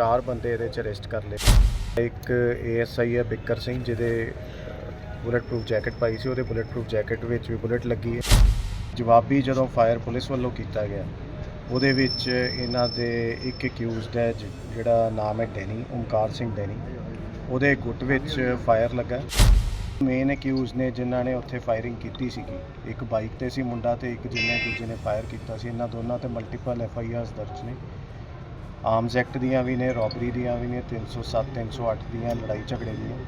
ਚਾਰ ਬੰਦੇ ਇਹਦੇ ਚ ਅਰੈਸਟ ਕਰ ਲਏ। ਇੱਕ ਏਐਸਆਈ ਹੈ, ਬਿੱਕਰ ਸਿੰਘ, ਜਿਹਦੇ ਬੁਲੇਟ ਪ੍ਰੂਫ ਜੈਕਟ ਪਾਈ ਸੀ। ਉਹਦੇ ਬੁਲੇਟ ਪ੍ਰੂਫ ਜੈਕਟ ਵਿੱਚ ਵੀ ਬੁਲੇਟ ਲੱਗੀ ਹੈ। ਜਵਾਬੀ ਜਦੋਂ ਫਾਇਰ ਪੁਲਿਸ ਵੱਲੋਂ ਕੀਤਾ ਗਿਆ, ਉਹਦੇ ਵਿੱਚ ਇਹਨਾਂ ਦੇ ਇੱਕ ਅਕਿਊਜ਼ਡ ਹੈ, ਜ- ਜਿਹੜਾ ਨਾਮ ਹੈ ਡੈਨੀ, ਓਮਕਾਰ ਸਿੰਘ ਡੈਨੀ। ਉਹਦੇ ਗੁੱਟ ਵਿੱਚ ਫਾਇਰ ਲੱਗਾ। ਮੇਨ ਅਕਿਊਜ਼ ਨੇ ਜਿਨ੍ਹਾਂ ਨੇ ਉੱਥੇ ਫਾਇਰਿੰਗ ਕੀਤੀ ਸੀਗੀ, ਇੱਕ ਬਾਈਕ ਤੇ ਸੀ ਮੁੰਡਾ ਤੇ ਇੱਕ ਜਿਹਨੇ ਦੂਜੇ ਨੇ ਫਾਇਰ ਕੀਤਾ ਸੀ। ਇਹਨਾਂ ਦੋਨਾਂ ਤੇ ਮਲਟੀਪਲ ਐਫ ਆਈ ਆਰਸ ਦਰਜ ਨੇ। ਆਰਮਸ ਐਕਟ ਦੀਆਂ ਵੀ ਨੇ, ਰੋਬਰੀ ਦੀਆਂ ਵੀ ਨੇ 307 308 ਦੀਆਂ ਲੜਾਈ ਝਗੜੇ ਦੀਆਂ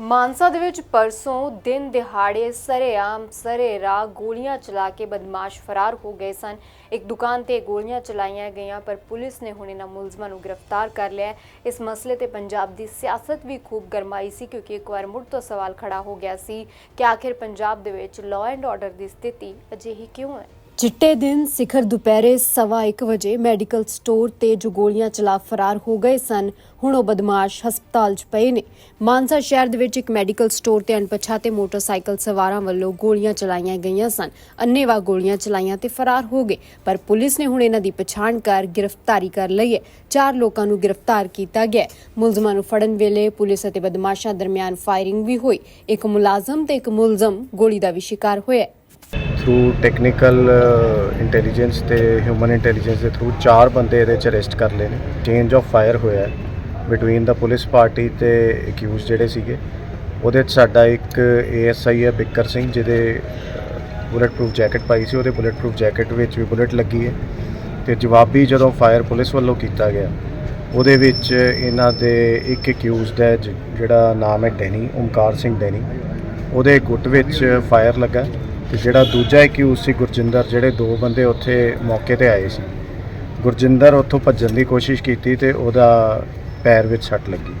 ਮਾਨਸਾ ਦੇ ਵਿੱਚ ਪਰਸੋਂ ਦਿਨ ਦਿਹਾੜੇ ਸਰੇਆਮ ਸਰੇਰਾ ਗੋਲੀਆਂ ਚਲਾ ਕੇ ਬਦਮਾਸ਼ ਫਰਾਰ ਹੋ ਗਏ ਸਨ। ਇੱਕ ਦੁਕਾਨ ਤੇ ਗੋਲੀਆਂ ਚਲਾਈਆਂ ਗਈਆਂ, ਪਰ ਪੁਲਿਸ ਨੇ ਹੁਣ ਇਹਨਾਂ ਮੁਲਜ਼ਮਾਂ ਨੂੰ ਗ੍ਰਿਫਤਾਰ ਕਰ ਲਿਆ ਇਸ ਮਸਲੇ ਤੇ ਪੰਜਾਬ ਦੀ ਸਿਆਸਤ ਵੀ ਖੂਬ ਗਰਮਾਈ ਸੀ, ਕਿਉਂਕਿ ਇੱਕ ਵਾਰ ਮੁੜ ਤੋਂ ਸਵਾਲ ਖੜਾ ਹੋ ਗਿਆ ਸੀ ਕਿ ਆਖਿਰ ਪੰਜਾਬ ਦੇ ਵਿੱਚ ਲਾਅ ਐਂਡ ਆਰਡਰ ਦੀ ਸਥਿਤੀ ਅਜਿਹੀ ਕਿਉਂ ਹੈ? ਚਿੱਟੇ ਦਿਨ ਸਿਖਰ ਦੁਪਹਿਰੇ ਸਵਾ ਇੱਕ ਵਜੇ ਮੈਡੀਕਲ ਸਟੋਰ ਤੇ ਜੋ ਗੋਲੀਆਂ ਚਲਾ ਫਰਾਰ ਹੋ ਗਏ ਸਨ, ਹੁਣ ਉਹ ਬਦਮਾਸ਼ ਹਸਪਤਾਲ 'ਚ ਪਏ ਨੇ। ਮਾਨਸਾ ਸ਼ਹਿਰ ਦੇ ਵਿੱਚ ਇੱਕ ਮੈਡੀਕਲ ਸਟੋਰ ਤੇ ਅਣਪਛਾਤੇ ਮੋਟਰਸਾਈਕਲ ਸਵਾਰਾਂ ਵੱਲੋਂ ਗੋਲੀਆਂ ਚਲਾਈਆਂ ਗਈਆਂ ਸਨ। ਅੰਨੇਵਾਹ ਗੋਲੀਆਂ ਚਲਾਈਆਂ ਤੇ ਫਰਾਰ ਹੋ ਗਏ, ਪਰ ਪੁਲਿਸ ਨੇ ਹੁਣ ਇਹਨਾਂ ਦੀ ਪਛਾਣ ਕਰ ਗ੍ਰਿਫਤਾਰੀ ਕਰ ਲਈ ਹੈ। ਚਾਰ ਲੋਕਾਂ ਨੂੰ ਗ੍ਰਿਫਤਾਰ ਕੀਤਾ ਗਿਆ ਮੁਲਜ਼ਮਾਂ ਨੂੰ ਫੜਨ ਵੇਲੇ ਪੁਲਿਸ ਅਤੇ ਬਦਮਾਸ਼ਾਂ ਦਰਮਿਆਨ ਫਾਇਰਿੰਗ ਵੀ ਹੋਈ। ਇੱਕ ਮੁਲਾਜ਼ਮ ਤੇ ਇੱਕ ਮੁਲਜ਼ਮ ਗੋਲੀ ਦਾ ਵੀ ਸ਼ਿਕਾਰ ਹੋਇਆ ਥਰੂ ਟੈਕਨੀਕਲ ਇੰਟੈਲੀਜੈਂਸ ਤੇ ਹਿਊਮਨ ਇੰਟੈਲੀਜੈਂਸ ਦੇ ਥਰੂ ਚਾਰ ਬੰਦੇ ਇਹਦੇ ਚ ਅਰੈਸਟ ਕਰ ਲਏ ਨੇ। ਚੇਂਜ ਆਫ ਫਾਇਰ ਹੋਇਆ ਬਿਟਵੀਨ ਦਾ ਪੁਲਿਸ ਪਾਰਟੀ ਤੇ ਅਕਿਊਜ਼ ਜਿਹੜੇ ਸੀਗੇ, ਉਹਦੇ ਚ ਸਾਡਾ ਇੱਕ ਏਐਸਆਈ ਹੈ, ਬਿੱਕਰ ਸਿੰਘ, ਜਿਹਦੇ ਬੁਲੇਟ ਪ੍ਰੂਫ ਜੈਕਟ ਪਾਈ ਸੀ। ਉਹਦੇ ਬੁਲੇਟ ਪ੍ਰੂਫ ਜੈਕਟ ਵਿੱਚ ਵੀ ਬੁਲੇਟ ਲੱਗੀ ਹੈ। ਤੇ ਜਵਾਬੀ ਜਦੋਂ ਫਾਇਰ ਪੁਲਿਸ ਵੱਲੋਂ ਕੀਤਾ ਗਿਆ, ਉਹਦੇ ਵਿੱਚ ਇਹਨਾਂ ਦੇ ਇੱਕ ਅਕਿਊਜ਼ਡ ਹੈ, ਜ- ਜਿਹੜਾ ਨਾਮ ਹੈ ਡੈਨੀ ਓਮਕਾਰ ਸਿੰਘ ਡੈਨੀ ਉਹਦੇ ਗੁੱਟ ਵਿੱਚ ਫਾਇਰ ਲੱਗਾ। ਤੇ ਜਿਹੜਾ ਦੂਜਾ ਅਕਿਊਜ਼ ਸੀ ਗੁਰਜਿੰਦਰ, ਜਿਹੜੇ ਦੋ ਬੰਦੇ ਉੱਥੇ ਮੌਕੇ ਤੇ ਆਏ ਸੀ। ਗੁਰਜਿੰਦਰ ਉੱਥੋਂ ਭੱਜਣ ਦੀ ਕੋਸ਼ਿਸ਼ ਕੀਤੀ ਤੇ ਉਹਦਾ ਪੈਰ ਵਿੱਚ ਸੱਟ ਲੱਗੀ।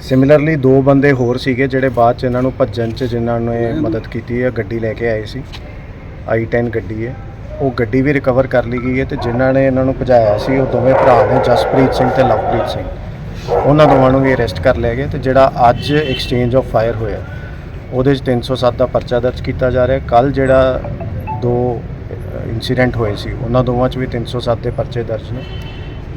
ਸਿਮਿਲਰਲੀ ਦੋ ਬੰਦੇ ਹੋਰ ਸੀਗੇ ਜਿਹੜੇ ਬਾਅਦ ਚ ਇਹਨਾਂ ਨੂੰ ਭੱਜਣ ਚ ਜਿਨ੍ਹਾਂ ਨੇ ਮਦਦ ਕੀਤੀ ਹੈ, ਗੱਡੀ ਲੈ ਕੇ ਆਏ ਸੀ। i10 ਗੱਡੀ ਹੈ। ਉਹ ਗੱਡੀ ਵੀ ਰਿਕਵਰ ਕਰ ਲਈ ਗਈ ਹੈ ਤੇ ਜਿਨ੍ਹਾਂ ਨੇ ਇਹਨਾਂ ਨੂੰ ਭਜਾਇਆ ਸੀ, ਉਹ ਦੋਵੇਂ ਭਰਾ ਨੇ, ਜਸਪ੍ਰੀਤ ਸਿੰਘ ਤੇ ਲਵਪ੍ਰੀਤ ਸਿੰਘ। ਉਹਨਾਂ ਦੋਵਾਂ ਨੂੰ ਵੀ ਅਰੈਸਟ ਕਰ ਲਿਆ ਗਿਆ ਤੇ ਜਿਹੜਾ ਅੱਜ ਐਕਸਚੇਂਜ ਆਫ ਫਾਇਰ ਹੋਇਆ। ਉਹਦੇ 'ਚ 307 ਦਾ ਪਰਚਾ ਦਰਜ ਕੀਤਾ ਜਾ ਰਿਹਾ। ਕੱਲ ਜਿਹੜਾ ਦੋ ਇਨਸੀਡੈਂਟ ਹੋਏ ਸੀ, ਉਹਨਾਂ ਦੋਵਾਂ 'ਚ ਵੀ 307 ਦੇ ਪਰਚੇ ਦਰਜ ਨੇ।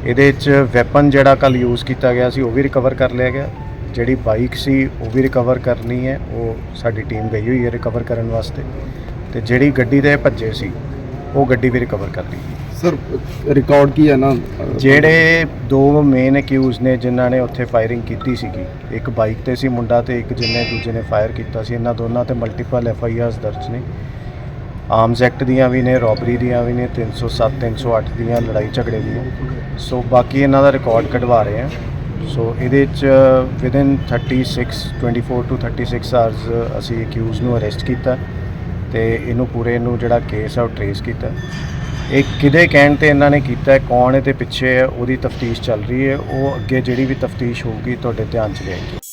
ਇਹਦੇ 'ਚ ਵੈਪਨ ਜਿਹੜਾ ਕੱਲ ਯੂਜ਼ ਕੀਤਾ ਗਿਆ ਸੀ, ਉਹ ਵੀ ਰਿਕਵਰ ਕਰ ਲਿਆ ਗਿਆ। ਜਿਹੜੀ ਬਾਈਕ ਸੀ, ਉਹ ਵੀ ਰਿਕਵਰ ਕਰਨੀ ਹੈ। ਉਹ ਸਾਡੀ ਟੀਮ ਗਈ ਹੋਈ ਹੈ ਰਿਕਵਰ ਕਰਨ ਵਾਸਤੇ। ਤੇ ਜਿਹੜੀ ਗੱਡੀ ਦੇ ਭੱਜੇ ਸੀ ਉਹ ਗੱਡੀ ਵੀ ਰਿਕਵਰ ਕਰ ਲਈ। ਸਰ ਰਿਕਾਰਡ ਕੀ ਹੈ ਨਾ? ਜਿਹੜੇ ਦੋ ਮੇਨ ਅਕਿਊਜ਼ ਨੇ ਜਿਨ੍ਹਾਂ ਨੇ ਉੱਥੇ ਫਾਇਰਿੰਗ ਕੀਤੀ ਸੀਗੀ ਇੱਕ ਬਾਈਕ ਤੇ ਸੀ ਮੁੰਡਾ ਤੇ ਇੱਕ ਜਿਹਨੇ ਦੂਜੇ ਨੇ ਫਾਇਰ ਕੀਤਾ ਸੀ ਇਹਨਾਂ ਦੋਨਾਂ ਤੇ ਮਲਟੀਪਲ ਐਫ ਆਈ ਆਰਸ ਦਰਜ ਨੇ। ਆਰਮਸ ਐਕਟ ਦੀਆਂ ਵੀ ਨੇ ਰੋਬਰੀ ਦੀਆਂ ਵੀ ਨੇ 307 308 ਦੀਆਂ ਲੜਾਈ ਝਗੜੇ ਦੀਆਂ। ਸੋ ਬਾਕੀ ਇਹਨਾਂ ਦਾ ਰਿਕਾਰਡ ਕਢਵਾ ਰਹੇ ਆ ਸੋ ਇਹਦੇ ਚ ਵਿਦਿਨ 36 24 ਟੂ 36 ਆਵਰਸ ਅਸੀਂ ਅਕਿਊਜ਼ ਨੂੰ ਅਰੈਸਟ ਕੀਤਾ। ਤੇ ਇਹਨੂੰ ਪੂਰੇ ਨੂੰ ਜਿਹੜਾ ਕੇਸ ਆ ਉਹ ਟਰੇਸ ਕੀਤਾ। ਇਹ ਕਿਹਦੇ ਕਹਿਣ ਤੇ ਇਹਨਾਂ ਨੇ ਕੀਤਾ ਹੈ, ਕੌਣ ਇਹਦੇ ਪਿੱਛੇ ਹੈ ਉਹਦੀ ਤਫਤੀਸ਼ ਚੱਲ ਰਹੀ ਹੈ ਉਹ ਅੱਗੇ ਜਿਹੜੀ ਵੀ ਤਫਤੀਸ਼ ਹੋਊਗੀ ਤੁਹਾਡੇ ਧਿਆਨ ਚ ਲਿਆਏਗੀ।